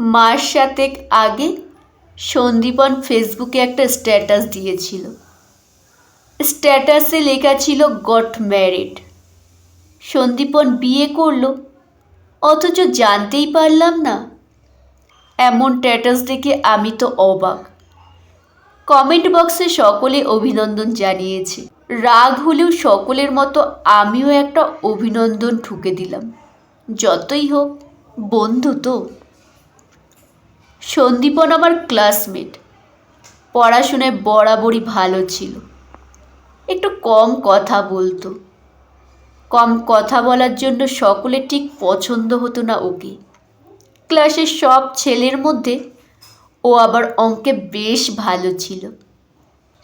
মাস সাতেক আগে সন্দীপন ফেসবুকে একটা স্ট্যাটাস দিয়েছিল। স্ট্যাটাসে লেখা ছিল, গট ম্যারিড। সন্দীপন বিয়ে করল, অথচ জানতেই পারলাম না। এমন স্ট্যাটাস দেখে আমি তো অবাক। কমেন্ট বক্সে সকলে অভিনন্দন জানিয়েছে। রাগ হলেও সকলের মতো আমিও একটা অভিনন্দন ঠুকে দিলাম। যতই হোক, বন্ধু তো। সন্দীপন আমার ক্লাসমেট পড়াশোনায় বরাবরই ভালো ছিল। একটু কম কথা বলতো। কম কথা বলার জন্য সকলে ঠিক পছন্দ হতো না ওকে। ক্লাসের সব ছেলের মধ্যে ও আবার অঙ্কে বেশ ভালো ছিল।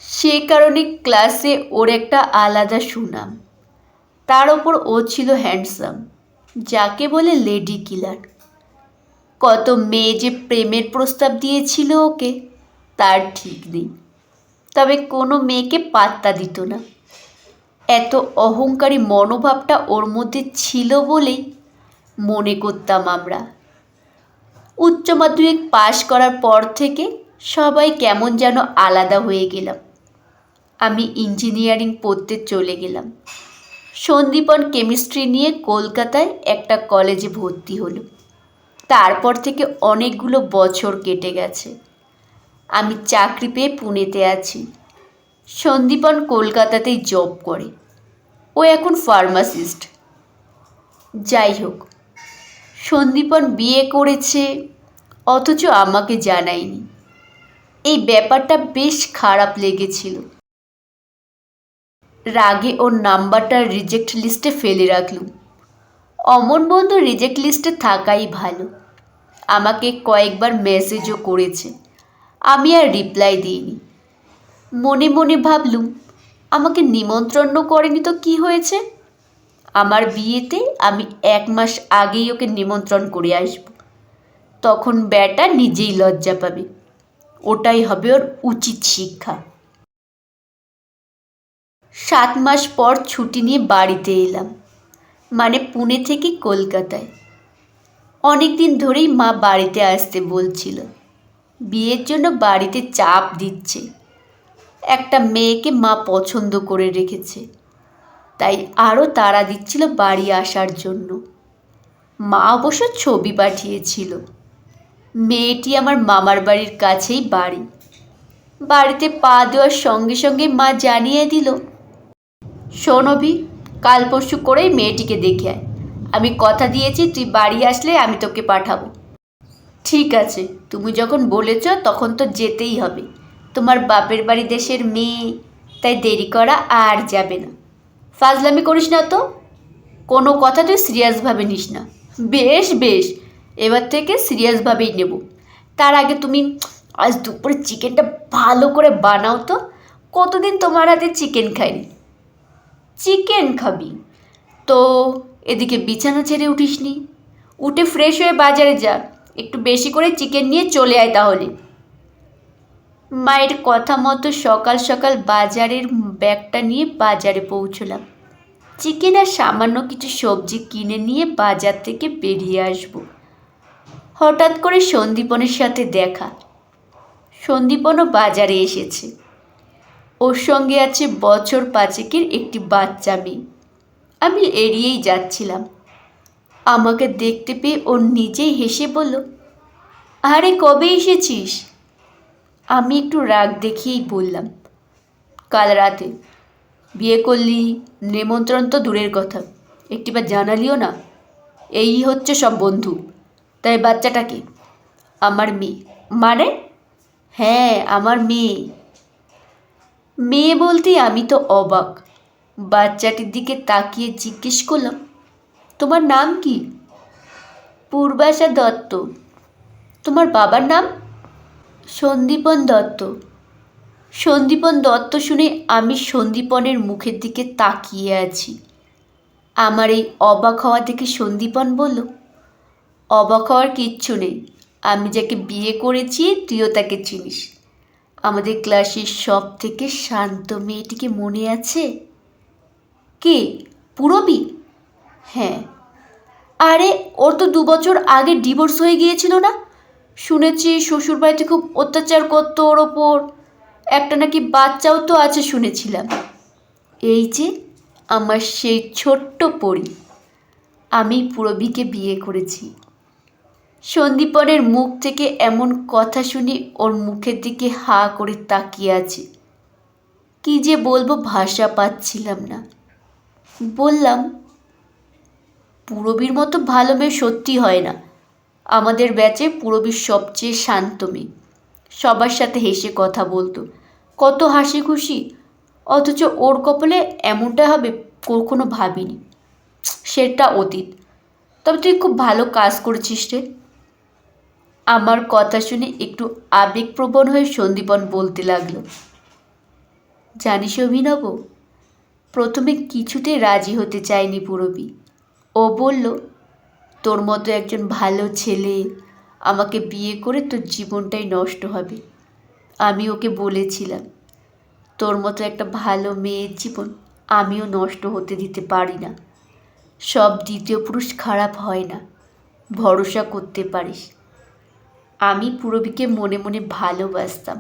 সে কারণে ক্লাসে ওর একটা আলাদা সুনাম। তার ওপর ও ছিল হ্যান্ডসাম যাকে বলে লেডি কিলার কত মেয়ে যে প্রেমের প্রস্তাব দিয়েছিল ওকে, তার ঠিক নেই। তবে কোনো মেয়েকে পাত্তা দিত না। এত অহংকারী মনোভাবটা ওর মধ্যে ছিল বলেই মনে করতাম আমরা। উচ্চ মাধ্যমিক পাশ করার পর থেকে সবাই কেমন যেন আলাদা হয়ে গেলাম। আমি ইঞ্জিনিয়ারিং পড়তে চলে গেলাম। সন্দীপন কেমিস্ট্রি নিয়ে কলকাতায় একটা কলেজে ভর্তি হলো। তারপর থেকে অনেকগুলো বছর কেটে গেছে। আমি চাকরি পেয়ে পুনেতে আছি। সন্দীপন কলকাতাতেই জব করে। ও এখন ফার্মাসিস্ট যাই হোক, সন্দীপন বিয়ে করেছে, অথচ আমাকে জানায়নি। এই ব্যাপারটা বেশ খারাপ লেগেছিল। রাগে ওর নাম্বারটা রিজেক্ট লিস্টে ফেলে রাখলুম। অমন বন্ধু রিজেক্ট লিস্টে থাকাই ভালো। আমাকে কয়েকবার মেসেজও করেছে। আমি আর রিপ্লাই দিইনি। মনে মনে ভাবলুম, আমাকে নিমন্ত্রণ করেনি তো কি হয়েছে? আমার বিয়েতে আমি এক মাস আগেই ওকে নিমন্ত্রণ করে আসব। তখন ব্যাটা নিজেই লজ্জা পাবে। ওটাই হবে ওর উচিত শিক্ষা। সাত মাস পর ছুটি নিয়ে বাড়িতে এলাম। মানে পুনে থেকে কলকাতায়। অনেক দিন ধরেই মা বাড়িতে আসতে বলছিল। বিয়ের জন্য বাড়িতে চাপ দিচ্ছে। একটা মেয়েকে মা পছন্দ করে রেখেছে। তাই আরও তাড়া দিচ্ছিল বাড়ি আসার জন্য। মা অবশ্য ছবি পাঠিয়েছিল। মেয়েটি আমার মামার বাড়ির কাছেই বাড়ি। বাড়িতে পা দেওয়ার সঙ্গে সঙ্গে মা জানিয়ে দিল শোনবি কাল পরশু করেই মেয়েটিকে দেখে আয়। আমি কথা দিয়েছি, তুই বাড়ি আসলে আমি তোকে পাঠাবো। ঠিক আছে, তুমি যখন বলেছ তখন তো যেতেই হবে। তোমার বাপের বাড়ি দেশের মেয়ে, তাই দেরি করা আর যাবে না। ফাজলামি করিস না তো। কোনো কথা তুই সিরিয়াসভাবে নিস না। বেশ বেশ, এবার থেকে সিরিয়াসভাবেই নেব। তার আগে তুমি আজ দুপুরে চিকেনটা ভালো করে বানাও তো। কতদিন তোমার হাতে চিকেন খাইনি? চিকেন খাবি। তো এদিকে বিছানা ছেড়ে উঠিসনি। উঠে ফ্রেশ হয়ে বাজারে যা। একটু বেশি করে চিকেন নিয়ে চলে আয় তাহলে। মায়ের কথা মতো সকাল সকাল বাজারের ব্যাগটা নিয়ে বাজারে পৌঁছলাম। চিকেন আর সামান্য কিছু সবজি কিনে নিয়ে বাজার থেকে বেরিয়ে আসব। হঠাৎ করে সন্দীপনের সাথে দেখা। সন্দীপনও বাজারে এসেছে। ওর সঙ্গে আছে বছর পাঁচেকের একটি বাচ্চা মেয়ে। আমি এড়িয়েই যাচ্ছিলাম। আমাকে দেখতে পেয়ে ওর নিজেই হেসে বলল, আরে কবে এসেছিস? আমি একটু রাগ দেখিয়েই বললাম, কাল রাতে। বিয়ে করলি, নেমন্ত্রণ তো দূরের কথা। একটিবার জানালিও না। এই হচ্ছে সব বন্ধু। তাই বাচ্চাটাকে, আমার মেয়ে। মানে? হ্যাঁ আমার মেয়ে। মেয়ে বলতেই আমি তো অবাক। বাচ্চাটির দিকে তাকিয়ে জিজ্ঞেস করলাম, তোমার নাম কি? পূর্বাশা দত্ত। তোমার বাবার নাম? সন্দীপন দত্ত। সন্দীপন দত্ত শুনে আমি সন্দীপনের মুখের দিকে তাকিয়ে আছি। আমার এই অবাক হওয়া দেখে সন্দীপন বলল, অবাক হওয়ার কিচ্ছু নেই। আমি যাকে বিয়ে করেছি, তুইও তাকে চিনিস। আমাদের ক্লাসের সব থেকে শান্ত মেয়েটিকে মনে আছে? কে? পুরবি? হ্যাঁ। আরে, ওর তো দু বছর আগে ডিভোর্স হয়ে গিয়েছিল না? শুনেছি শ্বশুরবাড়িতে খুব অত্যাচার করতো ওর ওপর। একটা নাকি বাচ্চাও তো আছে শুনেছিলাম। এই যে, আমার সেই ছোট্ট পরি। আমি পুরবীকে বিয়ে করেছি। সন্দীপনের মুখ থেকে এমন কথা শুনে ওর মুখের দিকে হা করে তাকিয়ে আছে। কি যে বলব ভাষা পাচ্ছিলাম না। বললাম, পুরবীর মতো ভালো মেয়ে সত্যি হয় না। আমাদের ব্যাচে পুরবীর সবচেয়ে শান্ত মেয়ে। সবার সাথে হেসে কথা বলতো। কত হাসি খুশি অথচ ওর কপালে এমনটা হবে কখনো ভাবিনি। সেটা অতীত। তবে তুই খুব ভালো কাজ করেছিস রে। আমার কথা শুনে একটু আবেগপ্রবণ হয়ে সন্দীপন বলতে লাগল, জানিস অভিনব, প্রথমে কিছুতেই রাজি হতে চায়নি পুরবী। ও বলল, তোর মতো একজন ভালো ছেলে, আমাকে বিয়ে করে তোর জীবনটাই নষ্ট হবে। আমি ওকে বলেছিলাম, তোর মতো একটা ভালো মেয়ের জীবন আমিও নষ্ট হতে দিতে পারি না। সব দ্বিতীয় পুরুষ খারাপ হয় না, ভরসা করতে পারিস। আমি পুরবীকে মনে মনে ভালোবাসতাম,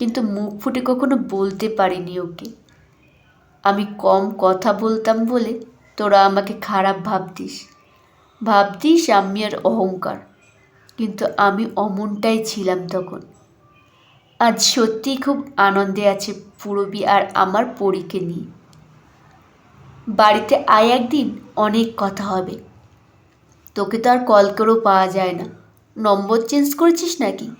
কিন্তু মুখ ফুটে কখনো বলতে পারিনি ওকে। আমি কম কথা বলতাম বলে তোরা আমাকে খারাপ ভাবতিস। ভাবতিস আমি আর অহংকার, কিন্তু আমি অমনটাই ছিলাম তখন। আজ সত্যিই খুব আনন্দে আছে পুরবী আর আমার পরীকে নিয়ে। বাড়িতে আয় একদিন, অনেক কথা হবে। তোকে তো আর কল করেও পাওয়া যায় না। নম্বর চেঞ্জ করেছিস নাকি?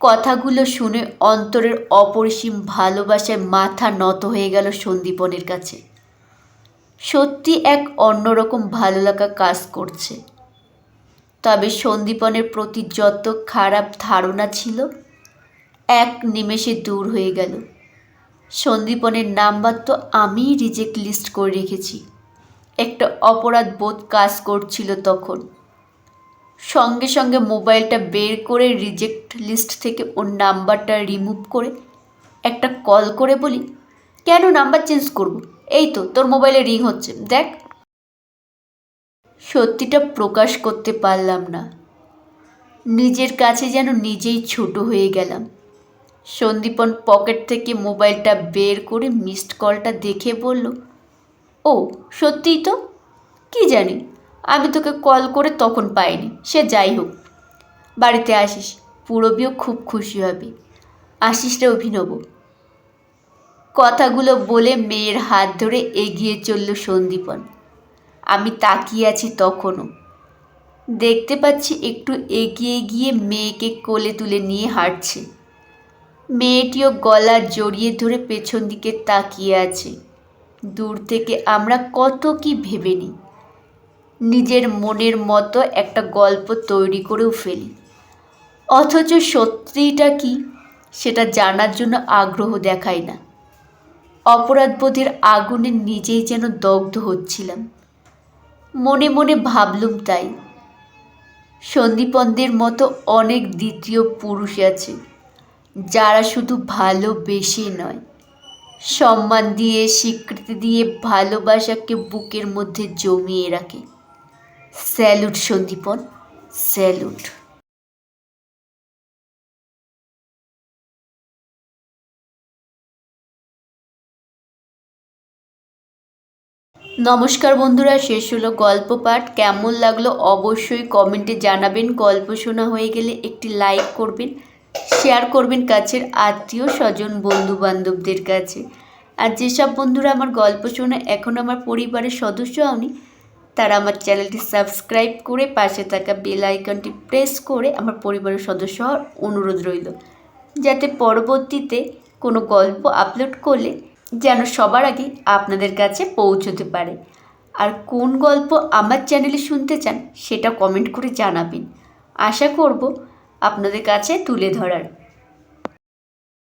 কথাগুলো শুনে অন্তরের অপরিসীম ভালোবাসায় মাথা নত হয়ে গেল সন্দীপনের কাছে। সত্যি এক অন্যরকম ভালো লাগা কাজ করছে। তবে সন্দীপনের প্রতি যত খারাপ ধারণা ছিল, এক নিমেষে দূর হয়ে গেল। সন্দীপনের নাম্বার তো আমিই রিজেক্ট লিস্ট করে রেখেছি। একটা অপরাধ বোধ কাজ করছিল তখন। সঙ্গে সঙ্গে মোবাইলটা বের করে রিজেক্ট লিস্ট থেকে ওর নাম্বারটা রিমুভ করে একটা কল করে বলি, কেন নাম্বার চেঞ্জ করব? এই তো, তোর মোবাইলে রিং হচ্ছে, দেখ। সত্যিটা প্রকাশ করতে পারলাম না। নিজের কাছে যেন নিজেই ছোট হয়ে গেলাম। সন্দীপন পকেট থেকে মোবাইলটা বের করে মিসড কলটা দেখে বলল, ও, সত্যিই তো? কি জানি? আমি তোকে কল করে তখন পাইনি, সে যাই হোক। বাড়িতে আসিস, পুরবিও খুব খুশি হবে। আসিস রে অভিনব। কথাগুলো বলে মেয়ের হাত ধরে এগিয়ে চলল সন্দীপন। আমি তাকিয়ে আছি তখনও। দেখতে পাচ্ছি একটু এগিয়ে গিয়ে মেয়েকে কোলে তুলে নিয়ে হাঁটছে। মেয়েটিও গলা জড়িয়ে ধরে পেছন দিকে তাকিয়ে আছে। দূর থেকে আমরা কত কি ভেবে নিই। নিজের মনের মতো একটা গল্প তৈরি করেও ফেলি। অথচ সত্যিটা কি সেটা জানার জন্য আগ্রহ দেখাই না। অপরাধবোধের আগুনে নিজেই যেন দগ্ধ হচ্ছিলাম। মনে মনে ভাবলুম তাই। সন্দীপনদের মতো অনেক দ্বিতীয় পুরুষ আছে, যারা শুধু ভালোবেসে নয়, সম্মান দিয়ে, স্বীকৃতি দিয়ে ভালোবাসাকে বুকের মধ্যে জমিয়ে রাখে। Salute Sandipan, salute. নমস্কার বন্ধুরা, শেষ হলো গল্প পাঠ। কেমন লাগল অবশ্যই কমেন্টে জানাবেন। গল্প শোনা হয়ে গেলে একটি লাইক করবেন, শেয়ার করবেন কাছের আত্মীয় স্বজন বন্ধু বান্ধবদের কাছে। আর যেসব বন্ধুরা আমার গল্প শোনা, এখন আমার পরিবারের সদস্য হওনি তারা আমার চ্যানেলটি সাবস্ক্রাইব করে পাশে থাকা বেল আইকনটি প্রেস করে আমার পরিবারের সদস্য হওয়ার অনুরোধ রইল। যাতে পরবর্তীতে কোনো গল্প আপলোড করলে যেন সবার আগে আপনাদের কাছে পৌঁছতে পারে। আর কোন গল্প আমার চ্যানেলে শুনতে চান সেটা কমেন্ট করে জানাবেন। আশা করব আপনাদের কাছে তুলে ধরার।